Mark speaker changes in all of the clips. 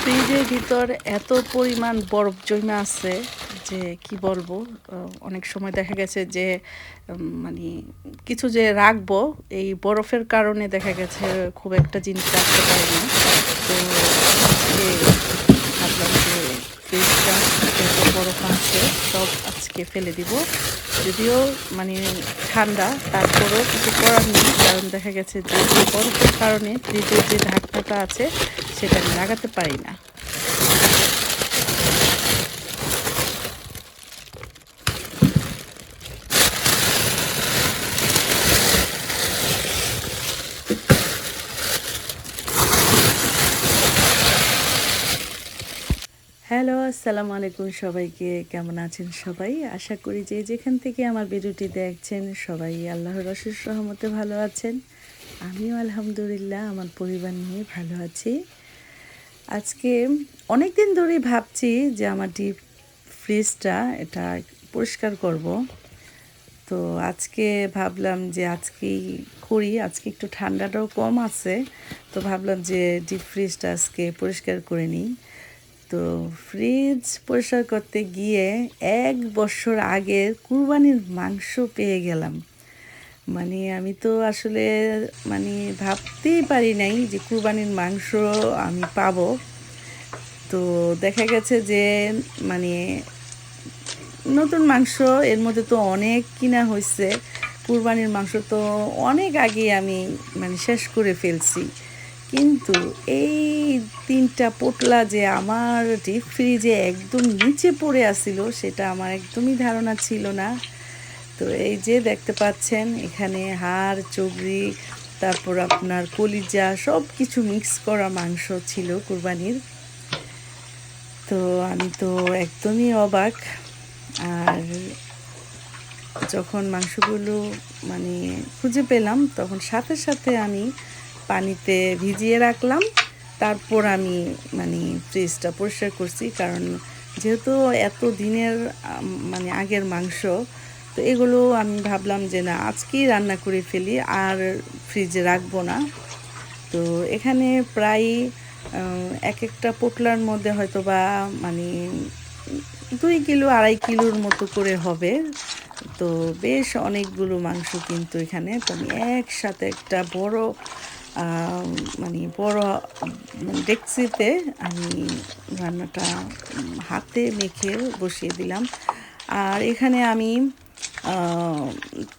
Speaker 1: ফ্রিজের ভিতর এত পরিমাণ বরফ জমে আছে যে কি বলব অনেক সময় দেখা গেছে যে মানে কিছু যে রাখব, এই বরফের কারণে দেখা গেছে খুব একটা জিনিস রাখতে পারি না তো ভাবলাম যে ফ্রিজটা যত বরফ আছে, সব আজকে ফেলে দিব। যদিও মানে ঠান্ডা, তারপরেও কিছু করার নেই, কারণ দেখা গেছে যে বরফের কারণে ফ্রিজের যে ঢাকনাটা আছে সেটা আমি লাগাতে পারি না। হ্যালো, আসসালামু আলাইকুম সবাইকে। কেমন আছেন সবাই? আশা করি যে যেখান থেকে আমার ভিডিওটি দেখছেন সবাই আল্লাহর অশেষ রহমতে ভালো আছেন। আমিও আলহামদুলিল্লাহ, আমার পরিবার নিয়ে ভালো আছি। আজকে অনেক দিন ধরেই ভাবছি যে আমার ডিপ ফ্রিজটা এটা পরিষ্কার করব। তো আজকে ভাবলাম যে আজকেই করি, আজকে একটু ঠান্ডাটাও কম আছে, তো ভাবলাম যে ডিপ ফ্রিজটা আজকে পরিষ্কার করে নিই। তো ফ্রিজ পরিষ্কার করতে গিয়ে এক বছর আগের কুরবানির মাংস পেয়ে গেলাম। মানে আমি তো আসলে মানে ভাবতেই পারি নাই যে কুরবানির মাংস আমি পাব। তো দেখা গেছে যে মানে নতুন মাংস, এর মধ্যে তো অনেক কিনা হয়েছে কুরবানির মাংস তো অনেক আগে আমি মানে শেষ করে ফেলছি। কিন্তু এই তিনটা পোটলা যে আমার ডিপ ফ্রিজে একদম নিচে পড়ে আসিল, সেটা আমার একদমই ধারণা ছিল না। তো এই যে দেখতে পাচ্ছেন, এখানে হাড়, চবড়ি, তারপর আপনার কলিজা সব কিছু মিক্স করা মাংস ছিল কুরবানির। তো আমি তো একদমই অবাক। আর যখন মাংসগুলো মানে খুঁজে পেলাম, তখন সাথে সাথে আমি পানিতে ভিজিয়ে রাখলাম। তারপর আমি মানে ফ্রিজটা পরিষ্কার করছি, কারণ যেহেতু এত দিনের মানে আগের মাংস তো এগুলো আমি ভাবলাম যে না, আজকেই রান্না করে ফেলি আর ফ্রিজে রাখব না। তো এখানে প্রায় এক একটা পোটলার মধ্যে হয়তো বা মানে দুই কিলো, আড়াই কিলোর মতো করে হবে। তো বেশ অনেকগুলো মাংস কিন্তু এখানে। তো আমি একসাথে একটা বড় মানে বড় মানে ডেকচিতে আমি রান্নাটা হাতে মেখে বসিয়ে দিলাম। আর এখানে আমি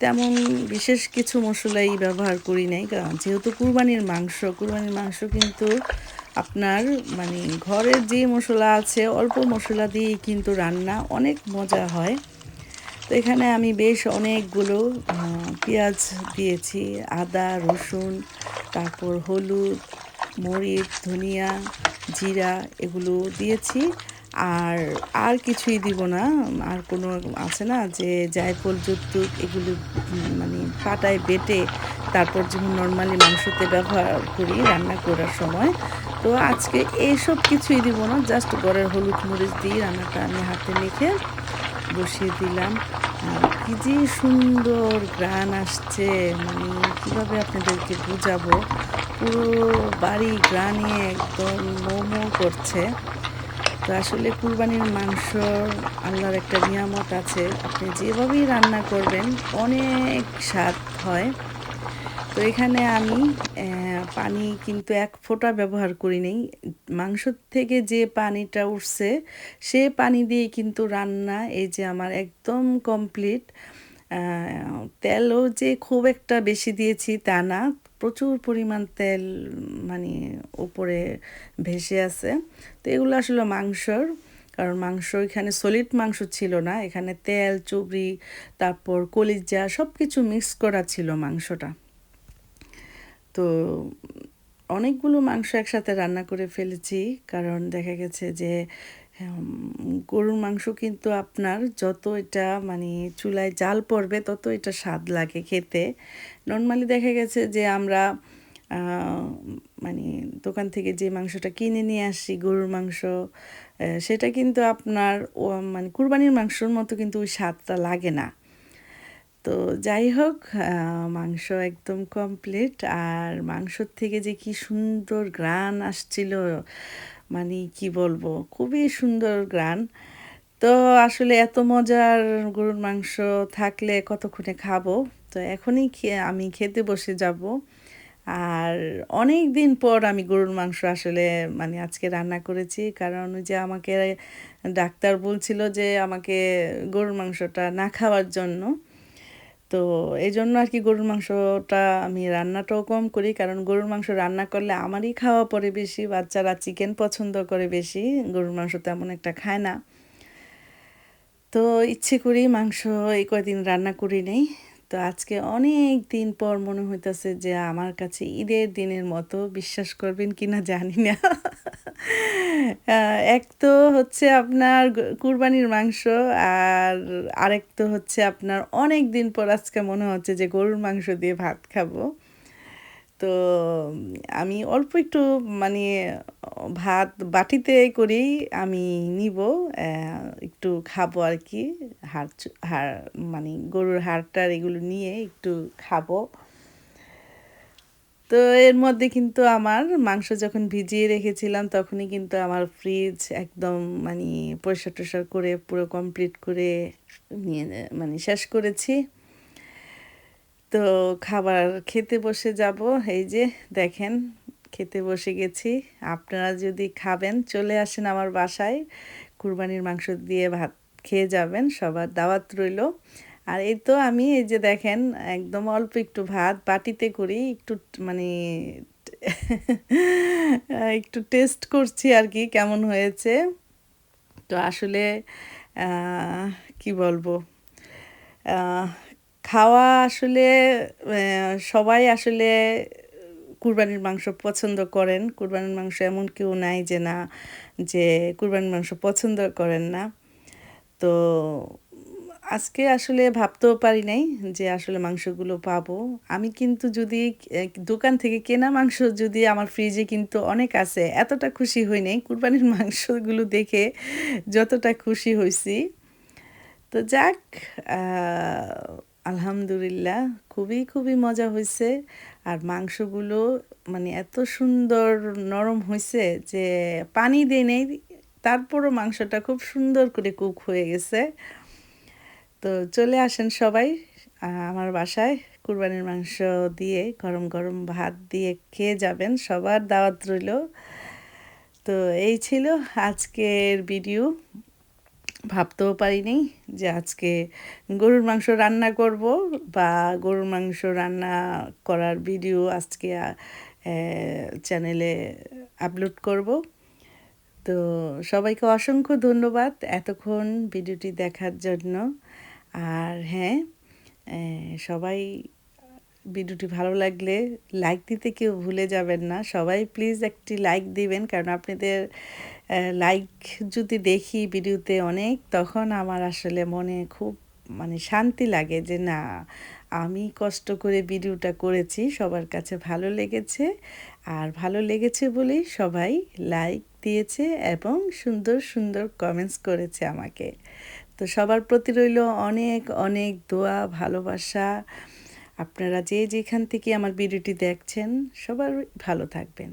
Speaker 1: তেমন বিশেষ কিছু মশলাই ব্যবহার করি নাই, কারণ যেহেতু কুরবানির মাংস কুরবানির মাংস কিন্তু আপনার মানে ঘরের যে মশলা আছে, অল্প মশলা দিয়েই কিন্তু রান্না অনেক মজা হয়। তো এখানে আমি বেশ অনেকগুলো পেঁয়াজ দিয়েছি, আদা, রসুন, তারপর হলুদ, মরিচ, ধনিয়া, জিরা এগুলো দিয়েছি। আর আর কিছুই দিব না। আর কোনো আছে না যে জায়ফল যুক্তুক এগুলো মানে পাটায় বেটে তারপর যেমন নর্মালি মাংসতে ব্যবহার করি রান্না করার সময়। তো আজকে এইসব কিছুই দিব না জাস্ট গড়ের হলুদ মরিচ দিয়ে রান্নাটা আমি হাতে মেখে বসিয়ে দিলাম। আর কি যে সুন্দর গ্রান আসছে মানে কীভাবে আপনাদেরকে বোঝাবো? পুরো বাড়ি গ্রানে একদম মোমো করছে। তো আসলে কুরবানির মাংস আল্লাহর একটা নিয়ামত আছে। আপনি যেভাবেই রান্না করবেন, অনেক স্বাদ হয়। তো এখানে আমি পানি কিন্তু এক ফোঁটা ব্যবহার করি নেই। মাংস থেকে যে পানিটা উঠছে, সে পানি দিয়ে কিন্তু রান্না এই যে আমার একদম কমপ্লিট। তেলও যে খুব একটা বেশি দিয়েছি তা না প্রচুর পরিমাণ তেল মানে উপরে ভেসে আছে। তো এগুলো আসলে মাংসর, কারণ মাংস এখানে সলিড মাংস ছিল না। এখানে তেল, চুবড়ি, তারপর কলিজা সব কিছু মিক্স করা ছিল মাংসটা। তো অনেকগুলো মাংস একসাথে রান্না করে ফেলেছি, কারণ দেখা গেছে যে গরুর মাংস কিন্তু আপনার যত এটা মানে চুলায় জাল পড়বে তত এটা স্বাদ লাগে খেতে। নর্মালি দেখা গেছে যে আমরা মানে দোকান থেকে যে মাংসটা কিনে নিয়ে আসি গরুর মাংস সেটা কিন্তু আপনার মানে কুরবানির মাংসর মতো কিন্তু ওই স্বাদটা লাগে না। তো যাই হোক মাংস একদম কমপ্লিট আর মাংসর থেকে যে কি সুন্দর গ্রান আসছিল মানে কি বলব, খুবই সুন্দর গ্রান। তো আসলে এত মজার গরুর মাংস থাকলে কতক্ষণে খাব? তো এখনই আমি খেতে বসে যাব। আর অনেক দিন পর আমি গরুর মাংস আসলে মানে আজকে রান্না করেছি। কারণ যে আমাকে ডাক্তার বলছিল যে আমাকে গরুর মাংসটা না খাওয়ার জন্য। তো এই জন্য আর কি গরুর মাংসটা আমি রান্নাটাও কম করি। কারণ গরুর মাংস রান্না করলে আমারই খাওয়া পড়ে বেশি, বাচ্চারা চিকেন পছন্দ করে বেশি, গরুর মাংস তেমন একটা খায় না। তো ইচ্ছে করি মাংস এই কয়দিন রান্না করি নেই। তো আজকে অনেক দিন পর মনে হইতেছে যে আমার কাছে ঈদের দিনের মতো বিশ্বাস করবেন কি না জানি না। এক তো হচ্ছে আপনার কুরবানির মাংস আর আরেক তো হচ্ছে আপনার অনেক দিন পর আজকে মনে হচ্ছে যে গরুর মাংস দিয়ে ভাত খাব। তো আমি অল্প একটু মানে ভাত বাটিতে করেই আমি নিব একটু খাব আর কি। হাড় হাড় মানে গরুর হাড়টার এগুলো নিয়ে একটু খাব। তো এর মধ্যে কিন্তু আমার মাংস যখন ভিজিয়ে রেখেছিলাম, তখনই কিন্তু আমার ফ্রিজ একদম মানে পরিষ্কার টরিষ্কার করে পুরো কমপ্লিট করে নিয়ে মানে শেষ করেছি। তো খাবার খেতে বসে যাব, এই যে দেখেন, খেতে বসে গেছি। আপনারা যদি খাবেন, চলে আসেন আমার বাসায়। কুরবানির মাংস দিয়ে ভাত খেয়ে যাবেন, সবার দাওয়াত রইল। আর এই তো আমি এই যে দেখেন, একদম অল্প একটু ভাত বাটিতে করি, একটু মানে একটু টেস্ট করছি আর কি, কেমন হয়েছে। তো আসলে কি বলব খাওয়া আসলে সবাই আসলে কুরবানির মাংস পছন্দ করেন। কুরবানির মাংস এমন কেউ নাই যে না, যে কুরবানির মাংস পছন্দ করেন না। তো আজকে আসলে ভাবতেও পারি নাই যে আসলে মাংসগুলো পাবো। আমি কিন্তু যদি দোকান থেকে কেনা মাংস যদি আমার ফ্রিজে কিন্তু অনেক আছে, এতটা খুশি হই নাই কুরবানির মাংসগুলো দেখে যতটা খুশি হয়েছি তো যাক আলহামদুলিল্লাহ খুবই খুবই মজা হয়েছে আর মাংসগুলো মানে এত সুন্দর নরম হয়েছে যে পানি দিয়ে নেই, তারপরও মাংসটা খুব সুন্দর করে কুক হয়ে গেছে। তো চলে আসেন সবাই আমার বাসায়। কুরবানির মাংস দিয়ে, গরম গরম ভাত দিয়ে খেয়ে যাবেন, সবার দাওয়াত রইল। তো এই ছিল আজকের ভিডিও। ভাবতেও পারিনি যে আজকে গরুর মাংস রান্না করব বা গরুর মাংস রান্না করার ভিডিও আজকে চ্যানেলে আপলোড করব। তো সবাইকে অসংখ্য ধন্যবাদ এতক্ষণ ভিডিওটি দেখার জন্য। আর হ্যাঁ সবাই ভিডিওটি ভালো লাগলে লাইক দিতে কেউ ভুলে যাবেন না। সবাই প্লিজ একটি লাইক দিবেন, কারণ আপনাদের লাইক যদি দেখি ভিডিওতে অনেক, তখন আমার আসলে মনে খুব মানে শান্তি লাগে যে না, আমি কষ্ট করে ভিডিওটা করেছি, সবার কাছে ভালো লেগেছে। আর ভালো লেগেছে বলেই সবাই লাইক দিয়েছে এবং সুন্দর সুন্দর কমেন্টস করেছে আমাকে। তো সবার প্রতি রইল অনেক অনেক দোয়া, ভালোবাসা। আপনারা যে যেখান থেকে আমার ভিডিওটি দেখছেন সবার ভালো থাকবেন।